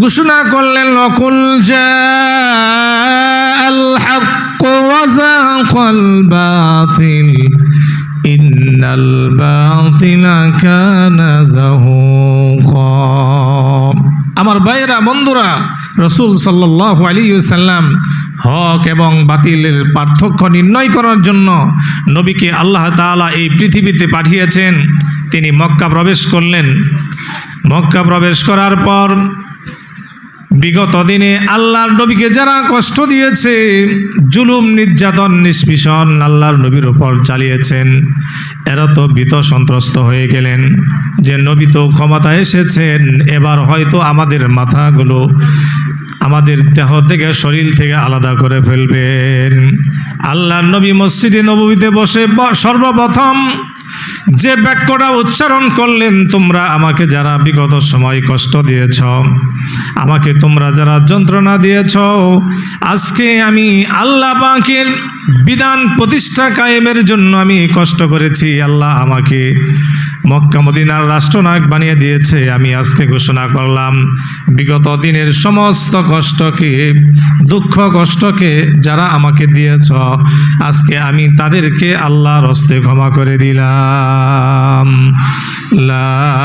ঘোষণা করলেন, অকুল আমার ভাইয়েরা, বন্ধুরা, রসুল সাল্লাম হক এবং বাতিলের পার্থক্য নির্ণয় করার জন্য নবীকে আল্লাহ তাআলা এই পৃথিবীতে পাঠিয়েছেন। তিনি মক্কা প্রবেশ করলেন। মক্কা প্রবেশ করার পর বিগত দিনে আল্লাহর নবীকে যারা কষ্ট দিয়েছে, জুলুম, নির্যাতন, নিষ্পিষণ আল্লাহর নবীর উপর চালিয়েছেন, এরা তো ভীত সন্ত্রস্ত হয়ে গেলেন। যে নবী তো ক্ষমতা এসেছেন, এবার হয়তো আমাদের মাথাগুলো আমাদের দেহ থেকে, শরীর থেকে আলাদা করে ফেলবেন। আল্লাহ নবী মসজিদে নবীতে বসে সর্বপ্রথম যে বাক্যটা উচ্চারণ করলেন, তোমরা আমাকে যারা বিগত সময় কষ্ট দিয়েছ, আমাকে তোমরা যারা যন্ত্রণা দিয়েছ, আজকে আমি আল্লাহ পাকের বিধান প্রতিষ্ঠা কায়েমের জন্য আমি কষ্ট করেছি। আল্লাহ আমাকে মক্কা মদিনার রাষ্ট্রনায়ক বানিয়ে দিয়েছে। আমি আজকে ঘোষণা করলাম, বিগত দিনের সমস্ত কষ্টকে, দুঃখ কষ্টকে যারা আমাকে দিয়েছ, আজকে আমি তাদেরকে আল্লাহর হস্তে ক্ষমা করে দিলাম। লা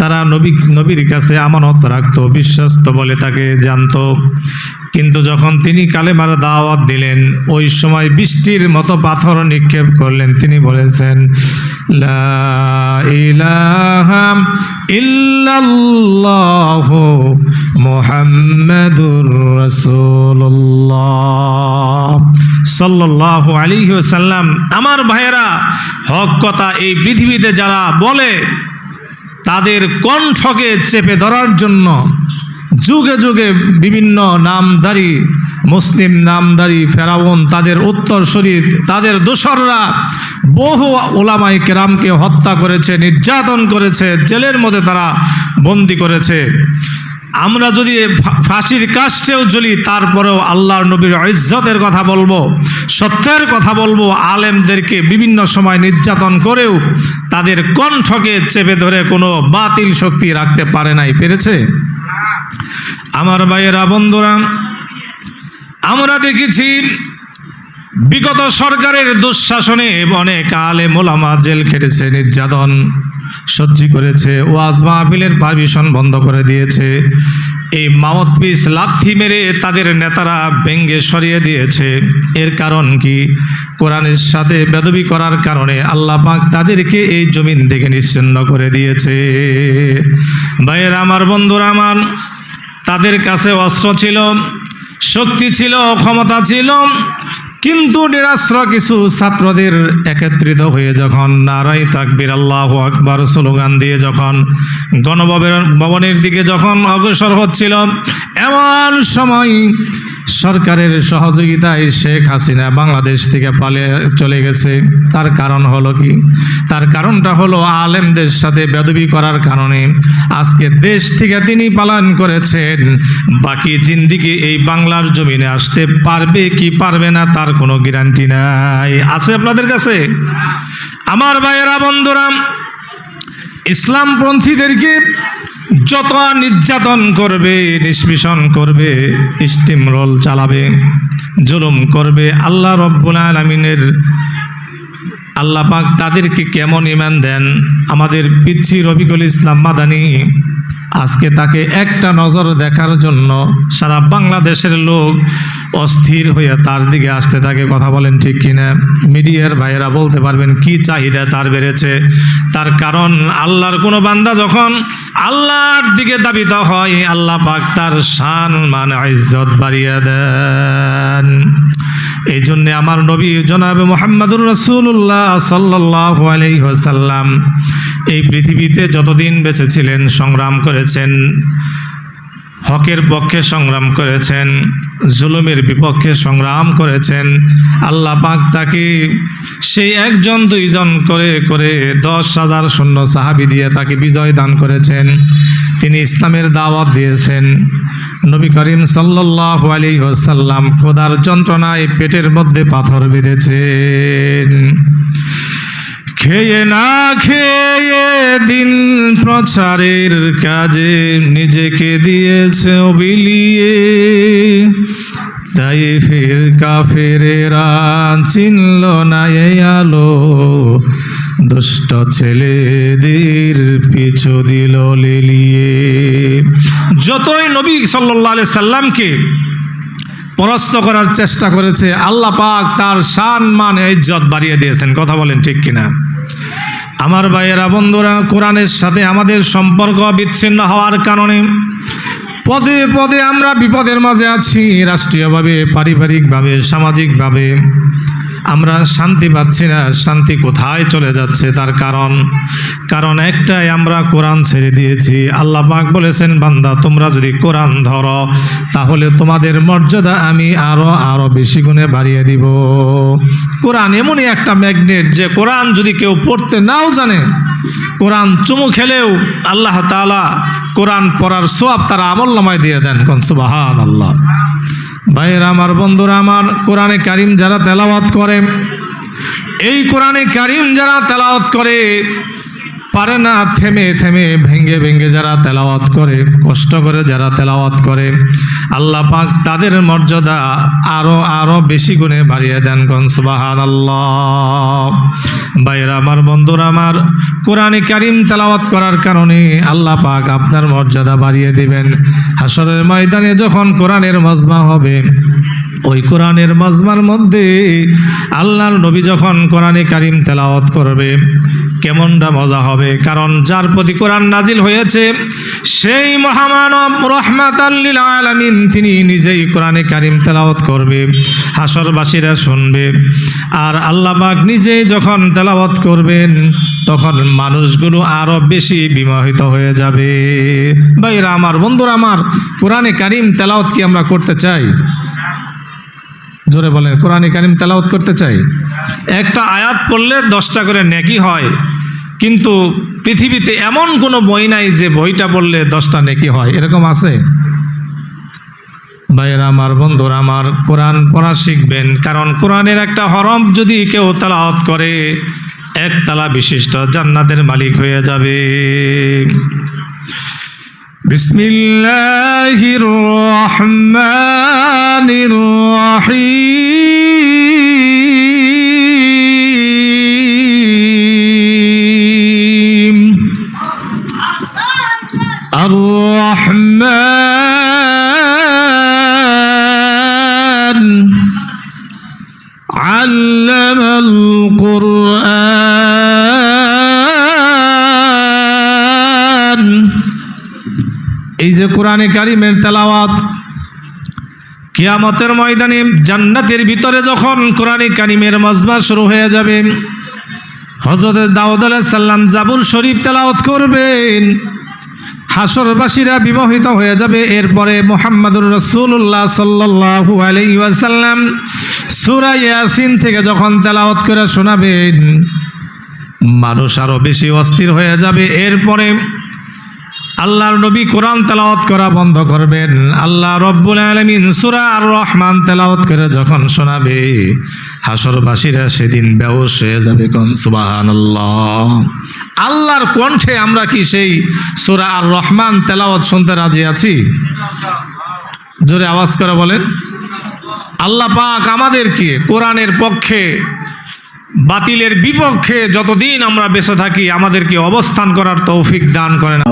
তারা নবী নবীর কাছে আমানত রাখত, বিশ্বস্ত বলে তাকে জানত। কিন্তু যখন তিনি কালেমার দাওয়াত দিলেন, ওই সময় বৃষ্টির মতো পাথর নিক্ষেপ করলেন। তিনি বলেছেন ইল্লাল্লাহু আলাইহি ওয়াসাল্লাম, আমার ভাইয়েরা, হক কথা এই পৃথিবীতে যারা বলে তাদের কণ্ঠকে চেপে ধরার জন্য যুগে যুগে বিভিন্ন নামধারী, মুসলিম নামধারী ফেরাউন, তাদের উত্তর শরীর, তাদের দোসররা বহু ওলামাই কেরামকে হত্যা করেছে, নির্যাতন করেছে, জেলের মধ্যে তারা বন্দি করেছে। আমরা যদি ফাঁসির কাস্টেও জ্বলি, তারপরেও আল্লাহর নবীর ইজ্জতের কথা বলব, সত্যের কথা বলব, আলেমদেরকে বিভিন্ন সময় নির্যাতন করেও তাদের কণ্ঠকে চেপে ধরে কোনো বাতিল শক্তি রাখতে পারে নাই। পেরেছে? আমার ভাইয়েরা, বন্ধুরা, আমরা দেখেছি বিগত সরকারের দুঃশাসনে অনেক আলে মোলামা জেল খেটেছে নির্যাতন। সহ্য করেছে। ওয়াজ মাহফিলের পারমিশন বন্ধ করে দিয়েছে। এই মাওত পিস লাথি মেরে তাদের নেতারা ব্যঙ্গে সরিয়ে দিয়েছে। এর কারণ কি? কোরআনের সাথে বেদবি করার কারণে আল্লাহ পাক তাদেরকে এই জমিন থেকে নিশ্চিন্ন করে দিয়েছে। ভাইয়ের, আমার বন্ধুরা, আমার তাদের কাছে অস্ত্র ছিল, শক্তি ছিল, ক্ষমতা ছিল কিন্তু নিরাশ্র কিছু ছাত্রদের একত্রিত হয়ে যখন নারাই তাকবির, আল্লাহ আকবর স্লোগান দিয়ে যখন গণভবনের ভবনের দিকে যখন অগ্রসর হচ্ছিল, এমন সময় সরকারের সহযোগিতায় শেখ হাসিনা বাংলাদেশ থেকে পালিয়ে চলে গেছে। তার কারণ হলো কি? তার কারণটা হলো আলেমদের সাথে বেদবি করার কারণে আজকে দেশ থেকে তিনি পালন করেছেন। বাকি জিন্দিগি এই বাংলার জমিনে আসতে পারবে কি পারবে না তার কোনো গ্যারান্টি নাই। আছে আপনাদের কাছে? আমার ভাইয়েরা, বন্ধুরা ইসলামপন্থীদেরকে যত নির্যাতন করবে, নিষ্পিষণ করবে স্টিম রোল চালাবে, জুলুম করবে, আল্লাহ রব্বুল আলমিনের আল্লাহ পাক তাদেরকে কেমন ইমান দেন? আমাদের পিচ্ছি রবিকুল ইসলাম মাদানি আজকে তাকে একটা নজর দেখার জন্য সারা বাংলাদেশের লোক অস্থির হয়ে তার দিকে আসতে থাকে, কথা বলেন ঠিক কিনা। মিডিয়ার ভাইয়েরা বলতে পারবেন, কি চাহিদা তার বেড়েছে? তার কারণ, আল্লাহর কোনো বান্দা যখন আল্লাহর দিকে দাবিত হয়, আল্লাহ পাক তার শান, মান ইজ্জত বাড়িয়ে দেন। এই জন্যে আমার নবী জনাবে মোহাম্মদুর রসুল্লাহ সাল্লাহ আলহ্লাম এই পৃথিবীতে যতদিন বেঁচে ছিলেন, সংগ্রাম করেছেন হকের পক্ষে সংগ্রাম করেছেন, জুলুমের বিপক্ষে সংগ্রাম করেছেন। আল্লাহ পাক তাকে সেই একজন, দুইজন করে করে দশ হাজার শূন্য সাহাবি দিয়ে তাকে বিজয় দান করেছেন। তিনি ইসলামের দাওয়াত দিয়েছেন। নবী করিম সাল্লাহ আলী খোদার যন্ত্রণায় পেটের মধ্যে পাথর বেঁধেছেন। খেয়ে না খেয়ে দিন প্রচারের কাজে নিজেকে দিয়েছে বিলিয়ে তাই ফের কাফেরেরা চিনল না এ আলো। দুষ্ট ছেলেদের পিছু দিল লেলিয়ে। যতই নবী সাল্লাহ সাল্লামকে পরাস্ত করার চেষ্টা করেছে, আল্লাহ পাক তার শান মান, ইজ্জত বাড়িয়ে দিয়েছেন। কথা বলেন ঠিক কিনা? আমার ভাইয়েরা বন্ধুরা, কোরআনের সাথে আমাদের সম্পর্ক বিচ্ছিন্ন হওয়ার কারণে পদে পদে আমরা বিপদের মাঝে আছি, রাষ্ট্রীয়ভাবে, পারিবারিকভাবে, সামাজিকভাবে। আমরা শান্তি পাচ্ছি না, শান্তি কোথায় চলে যাচ্ছে তার কারণ? কারণ একটাই আমরা কোরআন ছেড়ে দিয়েছি। আল্লাহ পাক বলেছেন, বান্দা, তোমরা যদি কোরআন ধরো, তাহলে তোমাদের মর্যাদা আমি আরও আরও বেশি গুণে বাড়িয়ে দিব। কোরআন এমনই একটা ম্যাগনেট যে কোরআন যদি কেউ পড়তে নাও জানে, কোরআন চুমু খেলেও আল্লাহ তাআলা কোরআন পড়ার সোয়াব তারা আমল নামায় দিয়ে দেন। কোন সুবাহান আল্লাহ ভাইয়েরা আমার বন্ধুরা, আমার কোরআনে কারিম যারা তেলাওয়াত করে, এই কোরআনে কারিম যারা তেলাওয়াত করে পারে না থেমে থেমে ভেঙ্গে ভেঙ্গে যারা তেলাওয়াত করে, কষ্ট করে যারা তেলাওয়াত করে, আল্লাহ পাক তাদের মর্যাদা আরও আরও বেশি গুণে বাড়িয়ে দেন কোন সুবাহান আল্লাহ বাইরা আমার বন্ধুরা, আমার কোরআনে কারিম তেলাওয়াত করার কারণে আল্লাহ পাক আপনার মর্যাদা বাড়িয়ে দিবেন। হাসরের ময়দানে যখন কোরআনের মজমা হবে ওই কোরআনের মজমার মধ্যে আল্লাহর নবী যখন কোরআনে কারিম তেলাওয়াত করবে, কেমনটা মজা হবে? কারণ যার প্রতি কোরআন নাজিল হয়েছে, সেই মহামানব রহমাত আলামিন তিনি নিজেই কোরআনে কারিম তেলাওয়াত করবে হাসরবাসীরা শুনবে। আর আল্লাহ পাক নিজেই যখন তেলাওয়াত করবেন, তখন মানুষগুলো আরও বেশি বিমোহিত হয়ে যাবে। ভাইরা, আমার বন্ধুরা, আমার কোরআনে কারিম তেলাওয়াত কি আমরা করতে চাই? জোরে বলেন, কোরআনে কারিম তেলাওত করতে চাই? একটা আয়াত পড়লে দশটা করে নেকি হয়, কিন্তু পৃথিবীতে এমন কোনো বই নাই যে বইটা পড়লে দশটা নেকি হয়। এরকম আছে? ভাইয়ের আমার, বন্ধুরা আমার, কোরআন পড়া শিখবেন, কারণ কোরআনের একটা হরম যদি কেউ তালাহত করে একতলা বিশিষ্ট জান্নাতের মালিক হয়ে যাবে। বিসমিল্লাহির রহমান কোরআনে কারিমের তেলাওয়াত। কিয়ামতের ময়দানে জান্নাতের ভিতরে যখন কোরআনে কারিমের মজমা শুরু হয়ে যাবে হজরত দাউদ সাল্লাম জাবুর শরীফ তেলাওয়াত করবেন। হাসরবাসীরা বিমোহিত হয়ে যাবে। এরপরে মোহাম্মদুর রসুল্লাহ সাল্লাহু আলাই ওয়াসাল্লাম সুরা ইয়াসিন থেকে যখন তেলাওয়াত করে শোনাবেন, মানুষ আরও বেশি অস্থির হয়ে যাবে। এরপরে আল্লাহর নবী কোরআন তেলাওয়াত করা বন্ধ করবেন। আল্লাহ রব্বুল আলমিন সুরা আর রহমান তেলাওয়াত করে যখন শোনাবে হাসরবাসীরা সেদিন বেউস হয়ে যাবে কোন? সুবাহান আল্লাহর কণ্ঠে আমরা কি সেই সুরা আর রহমান তেলাওয়াত শুনতে রাজি আছি? জোরে আওয়াজ করে বলেন। আল্লাহ পাক আমাদেরকে কোরআনের পক্ষে বাতিলের বিপক্ষে যতদিন আমরা বেঁচে থাকি আমাদেরকে অবস্থান করার তৌফিক দান করেন। না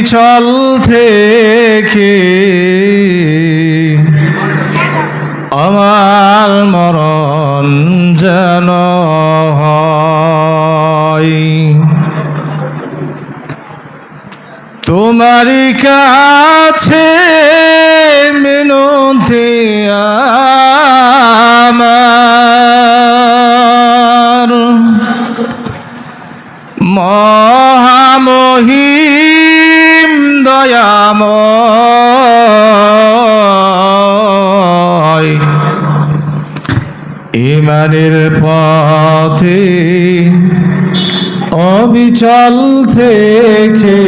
অবিচল থেকে আমার মরণ যেন হয়। তোমারই ইমানের পথে অবিচল থেকে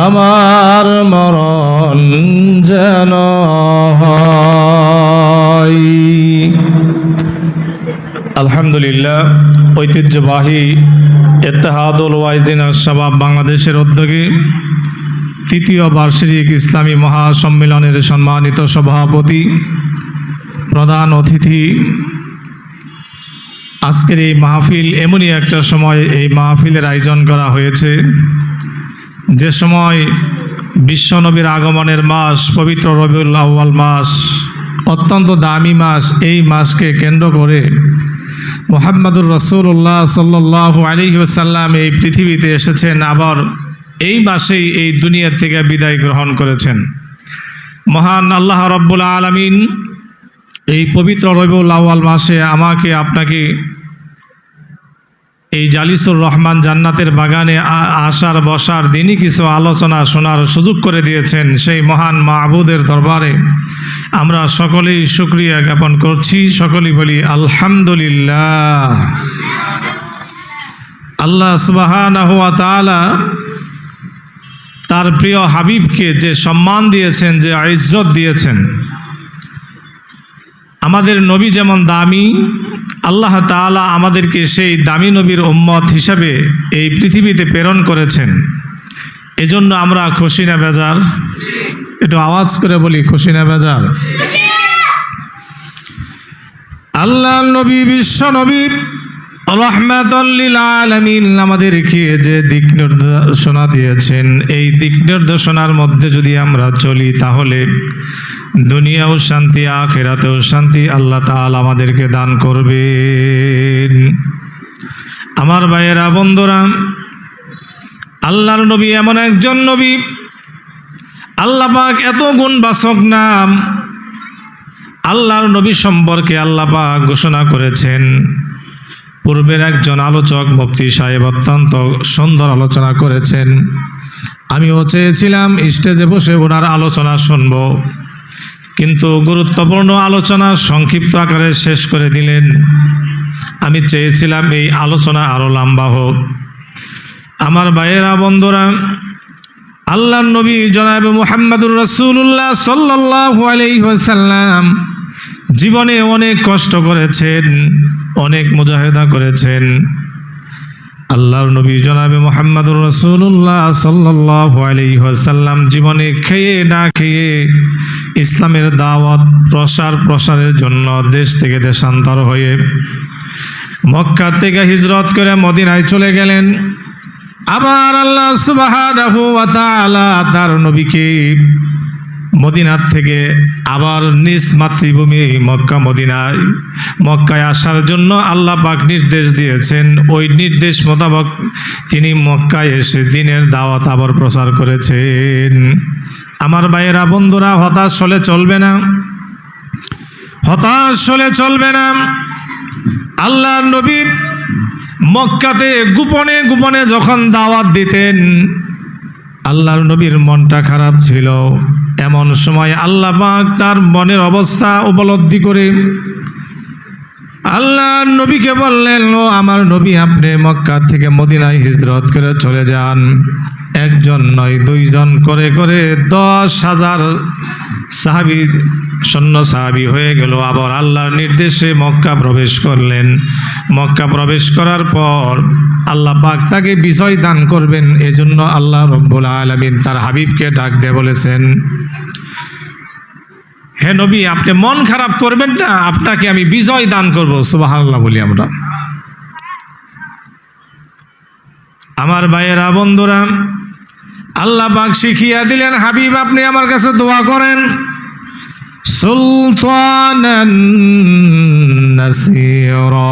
আমার মরণ যেন আলহামদুলিল্লাহ ঐতিহ্যবাহী এতেহাদুল ওয়াইদিন শাবাব বাংলাদেশের উদ্যোগে তৃতীয় বার্ষিক ইসলামী মহাসম্মেলনের সম্মানিত সভাপতি, প্রধান অতিথি। আজকের এই মাহফিল এমনই একটা সময়, এই মাহফিলের আয়োজন করা হয়েছে। যে সময় বিশ্বনবীর আগমনের মাস, পবিত্র রবিউল আউ্য়াল মাস, অত্যন্ত দামি মাস, এই মাসকে কেন্দ্র করে মোহাম্মদুর রসুল্লাহ সাল্লাহ আলী ওসাল্লাম এই পৃথিবীতে এসেছেন, আবার এই মাসেই এই দুনিয়া থেকে বিদায় গ্রহণ করেছেন। মহান আল্লাহ রব্বুল আলমিন এই পবিত্র রবিউল আউ্য়াল মাসে আমাকে আপনাকে এই জালিসুর রহমান জান্নাতের বাগানে আসার, বসার, দিনই কিছু আলোচনা শোনার সুযোগ করে দিয়েছেন সেই মহান মাহবুদের দরবারে। আমরা সকলেই শুক্রিয়া জ্ঞাপন করছি। সকলেই বলি, আলহামদুলিল্লাহ। আল্লাহ সুবাহানাহু ওয়া তাআলা তার প্রিয় হাবিবকে যে সম্মান দিয়েছেন, যে ইজ্জত দিয়েছেন। আমাদের নবী যেমন দামি আল্লাহ তালা আমাদেরকে সেই দামি নবীর উম্মত হিসাবে এই পৃথিবীতে প্রেরণ করেছেন। এজন্য আমরা খুশি না বেজার? একটু আওয়াজ করে বলি খুশি না বেজার? আল্লাহ নবী বিশ্ব নবী আমাদেরকে যে দিক দিয়েছেন, এই দিক মধ্যে যদি আমরা চলি, তাহলে শান্তি শান্তি আমাদেরকে দান করবেন। আমার ভাইয়েরা, বন্ধুরা, আল্লাহর নবী এমন একজন নবী, আল্লাহ পাক এত গুণবাচক নাম, আল্লাহর নবী সম্পর্কে আল্লাহ ঘোষণা করেছেন। পূর্বের একজন আলোচক মুফতি সাহেব অত্যন্ত সুন্দর আলোচনা করেছেন। আমিও চেয়েছিলাম স্টেজে বসে ওনার আলোচনা শুনব। কিন্তু গুরুত্বপূর্ণ আলোচনা সংক্ষিপ্ত আকারে শেষ করে দিলেন। আমি চেয়েছিলাম এই আলোচনা আরও লম্বা হোক। আমার ভাইয়েরা, বন্ধুরা আল্লাহ নবী জনাব মুহাম্মদুর রসুল্লাহ সাল্লাহ আলাইসাল্লাম জীবনে অনেক কষ্ট করেছেন, অনেক মুজাহেদা করেছেন। আল্লাহর নবী জনাবে মোহাম্মদুর রসুল্লাহ সাল্লাহ আলাইসাল্লাম জীবনে খেয়ে না খেয়ে ইসলামের দাওয়াত প্রসার প্রসারের জন্য দেশ থেকে দেশান্তর হয়ে মক্কা থেকে হিজরত করে মদিনায় চলে গেলেন। আবার আল্লাহ তাআলা তার নবীকে মদিনার থেকে আবার নিজ মাতৃভূমি মক্কা, মদিনায়, মক্কায় আসার জন্য আল্লাহ পাক নির্দেশ দিয়েছেন। ওই নির্দেশ মোতাবক তিনি মক্কায় এসে দিনের দাওয়াত আবার প্রচার করেছেন। আমার ভাইয়েরা, বন্ধুরা, হতাশ হলে চলবে না। হতাশ হলে চলবে না। আল্লাহর নবী মক্কাতে গোপনে গোপনে যখন দাওয়াত দিতেন, আল্লাহর নবীর মনটা খারাপ ছিল। এমন সময় আল্লাহ পাক তার মনের অবস্থা উপলব্ধি করে আল্লাহ নবীকে বললেন, ও আমার নবী, আপনি মক্কা থেকে মদিনায় হিজরত করে চলে যান। একজন নয়, দুইজন করে করে দশ হাজার সাহাবি, সৈন্য সাহাবি হয়ে গেল। আবার আল্লাহর নির্দেশে মক্কা প্রবেশ করলেন। মক্কা প্রবেশ করার পর আল্লাহ পাক তাকে বিজয় দান করবেন। এজন্য আল্লাহ রব্বুল আলমিন তার হাবিবকে ডাক দিয়ে বলেছেন, হে নবী, আপনি মন খারাপ করবেন না, আপনাকে আমি বিজয় দান করব। সুবাহ বলি আমরা। আমার ভাইয়েরা, বন্ধুরা আল্লাহ পাক শিখিয়া দিলেন, হাবিব, আপনি আমার কাছে দোয়া করেন। সুলতানান নাসিরা।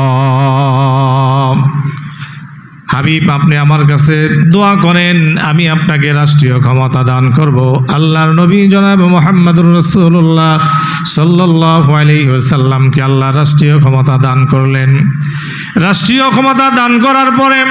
হাবিব, আপনি আমার কাছে দোয়া করেন, আমি আপনাকে রাষ্ট্রীয় ক্ষমতা দান করব। আল্লাহর নবী জনাব মোহাম্মদুর রসুল্লাহ সাল্লাহ আলাইসাল্লামকে আল্লাহ রাষ্ট্রীয় ক্ষমতা দান করলেন। রাষ্ট্রীয় ক্ষমতা দান করার পরে